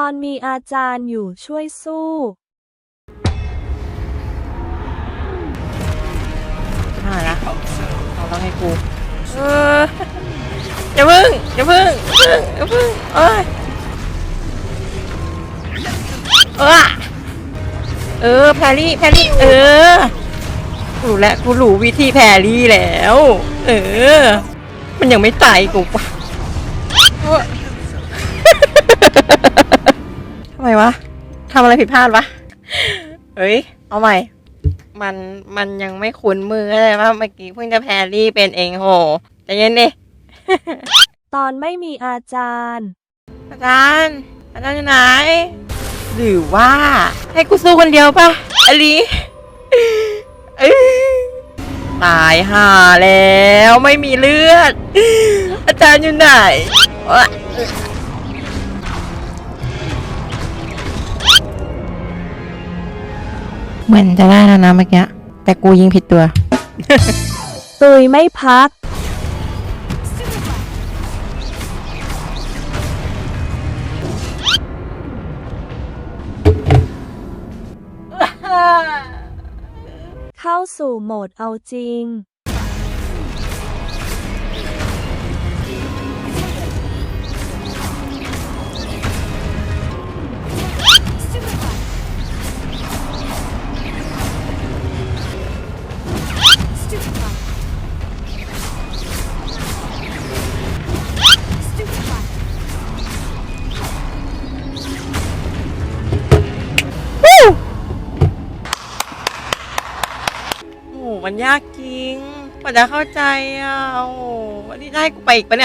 ตอนมีอาจารย์อยู่ช่วยสู้ผ่านละเอาต้องให้กูเอออย่าพึ่งอย่าพึ่งอย่าพึ่งอย่าพึ่งเอ้ยเออเออแพรรี่แพรรี่เออรู้แล้วกูรู้วิธีแพรรี่แล้ว เออ มันยังไม่ตายกูปะเออทำ ไมวะทำอะไรผิดพลาดวะ เฮ้ย เอาใหม่ มัน มันยังไม่คุ้นมือเลยว่าเมื่อกี้เพิ่งจะแพรรี่เป็นเองโหใจเย็นดิ ตอนไม่มีอาจารย์ อาจารย์ อาจารย์อยู่ไหน หรือว่าให้กูสู้คนเดียวปะอลีเอ้ยตายห่าแล้วไม่มีเลือด อาจารย์อยู่ไหน เหมือนจะได้แล้วนะเมื่อกี้ แต่กูยิงผิดตัว ตุยไม่พัก เข้าสู่โหมดเอาจริง มันยากจริงกว่าจะเข้าใจอะโอ้โหวันนี้ได้กูไปอีกปะเนี่ย